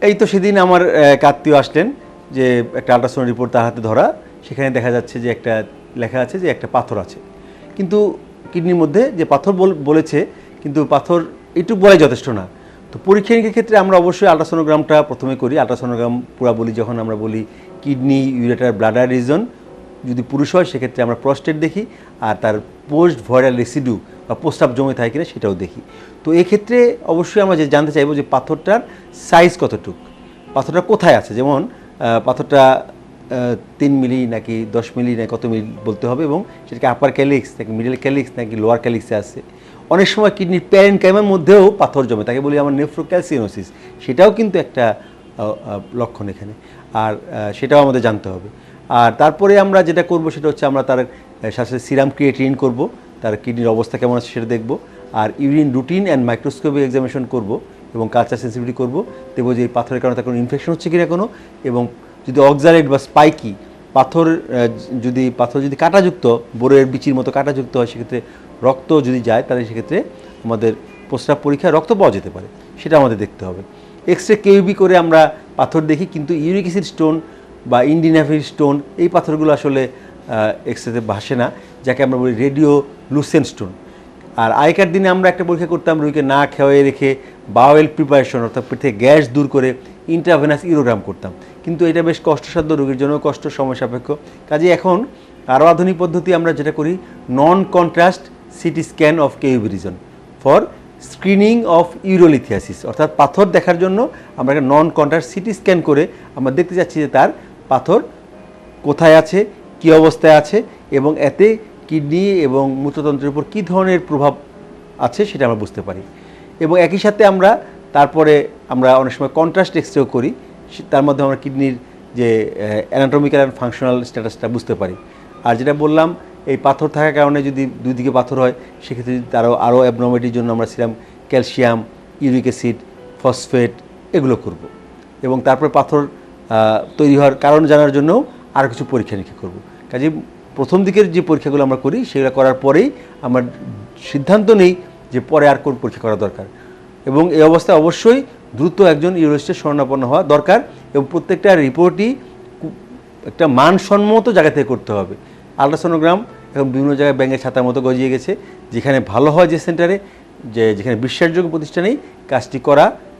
এই তো সেদিন আমার এক আত্মীয় আসলেন যে একটা আল্ট্রাসাউন্ড রিপোর্ট তার হাতে ধরা। সেখানে দেখা যাচ্ছে যে একটা, লেখা আছে যে একটা পাথর আছে। কিন্তু কিডনির মধ্যে যে পাথর বল- বলেছে, কিন্তু পাথর একটু বলাই যথেষ্ট না। তো পরীক্ষা নিরীক্ষার ক্ষেত্রে আমরা অবশ্যই আল্ট্রাসোনোগ্রামটা প্রথমে করি। আল্ট্রাসোনোগ্রাম পুরা বলি যখন আমরা বলি কিডনি ইউরেটার ব্লাডার রিজন যদি পুরুষ হয়, সেক্ষেত্রে আমরা প্রস্টেট দেখি, আর তার পোস্ট ভয়রাল রেসিডিউ বা প্রস্তাব জমে থাকে কিনা সেটাও দেখি। তো এক্ষেত্রে অবশ্যই আমরা যে জানতে চাইব যে পাথরটার সাইজ কতটুক? পাথরটা কোথায় আছে? যেমন পাথরটা তিন মিলি নাকি দশ মিলি নাকি কত মিলি বলতে হবে এবং সেটাকে আপার ক্যালিক্স নাকি মিডল ক্যালিক্স নাকি লোয়ার ক্যালিক্সে আছে। অনেক সময় কিডনির প্যারেন্ট ক্যামের মধ্যেও পাথর জমে, তাকে বলি আমার নেফ্রোক্যালসিনোসিস সেটাও কিন্তু একটা লক্ষণ এখানে। আর সেটাও আমাদের জানতে হবে। আর তারপরে আমরা যেটা করব সেটা হচ্ছে আমরা তার সাথে সিরাম ক্রিয়েটিন করব। তার কিডনির অবস্থা কেমন আছে সেটা দেখব। আর urine routine and microscopy examination করব এবং কালচার সেন্সিটিভিটি করব। দেখব যে এই পাথরের কারণে তার কোনো ইনফেকশন হচ্ছে কিনা কোনো এবং যদি অক্সারেট বা স্পাইকি পাথর যদি পাথর যদি কাটাযুক্ত, বোরের বিচির মতো কাঁটাযুক্ত হয়, সেক্ষেত্রে রক্ত যদি যায়, তাহলে সেক্ষেত্রে আমাদের প্রস্রাব পরীক্ষায় রক্ত পাওয়া যেতে পারে। সেটা আমাদের দেখতে হবে। এক্স রে কেউবি করে আমরা পাথর দেখি, কিন্তু ইউরিক অ্যাসিড স্টোন বা ইন্ডিনাফির স্টোন, এই পাথরগুলো আসলে এক্স রেতে ভাসে না, যাকে আমরা বলি রেডিও লুসেন স্টোন। আর আগেকার দিনে আমরা একটা পরীক্ষা করতাম রোগীকে না খেয়ে রেখে বাওয়েল প্রিপারেশন, অর্থাৎ পেটে গ্যাস দূর করে ইন্টারভেনাস ইরোগ্রাম করতাম। কিন্তু এটা বেশ কষ্টসাধ্য, রোগীর জন্য কষ্ট, সময় সাপেক্ষ। কাজে এখন আরও আধুনিক পদ্ধতি আমরা যেটা করি non contrast CT scan of KUB reason for screening of urolithiasis অর্থাৎ পাথর দেখার জন্য আমরা একটা নন কন্ট্রাস্ট সিটি স্ক্যান করে আমরা দেখতে চাচ্ছি যে তার পাথর কোথায় আছে কী অবস্থায় আছে এবং এতে কিডনি এবং মূত্রতন্ত্রের উপর কী ধরনের প্রভাব আছে সেটা আমরা বুঝতে পারি। এবং একই সাথে আমরা তারপরে আমরা অনেক সময় কন্ট্রাস্ট এক্সরেও করি তার মধ্যে আমরা কিডনির যে অ্যানাটমিক্যাল অ্যান্ড ফাংশনাল স্ট্যাটাসটা বুঝতে পারি। আর যেটা বললাম, এই পাথর থাকার কারণে যদি দুই দিকে পাথর হয়, সেক্ষেত্রে যদি তারও আরও অ্যাবনর্মালিটির জন্য আমরা serum calcium uric acid phosphate এগুলো করব। এবং তারপরে পাথর তৈরি হওয়ার কারণ জানার জন্যও আরও কিছু পরীক্ষা নিরীক্ষা করব। কাজে প্রথম দিকের যে পরীক্ষাগুলো আমরা করি, সেগুলো করার পরেই আমার সিদ্ধান্ত নেই যে পরে আর কোন পরীক্ষা করা দরকার। এবং এই অবস্থায় অবশ্যই দ্রুত একজন ইউরোস্টের শরণাপন্ন হওয়া দরকার এবং প্রত্যেকটা রিপোর্টই একটা মানসম্মত জায়গা থেকে করতে হবে। আলট্রাসোনোগ্রাম এখন বিভিন্ন জায়গায় ব্যাঙের ছাতার মতো গজিয়ে গেছে। যেখানে ভালো হয় যে সেন্টারে, যে যেখানে বিশ্বাসযোগ্য প্রতিষ্ঠানেই কাজটি করা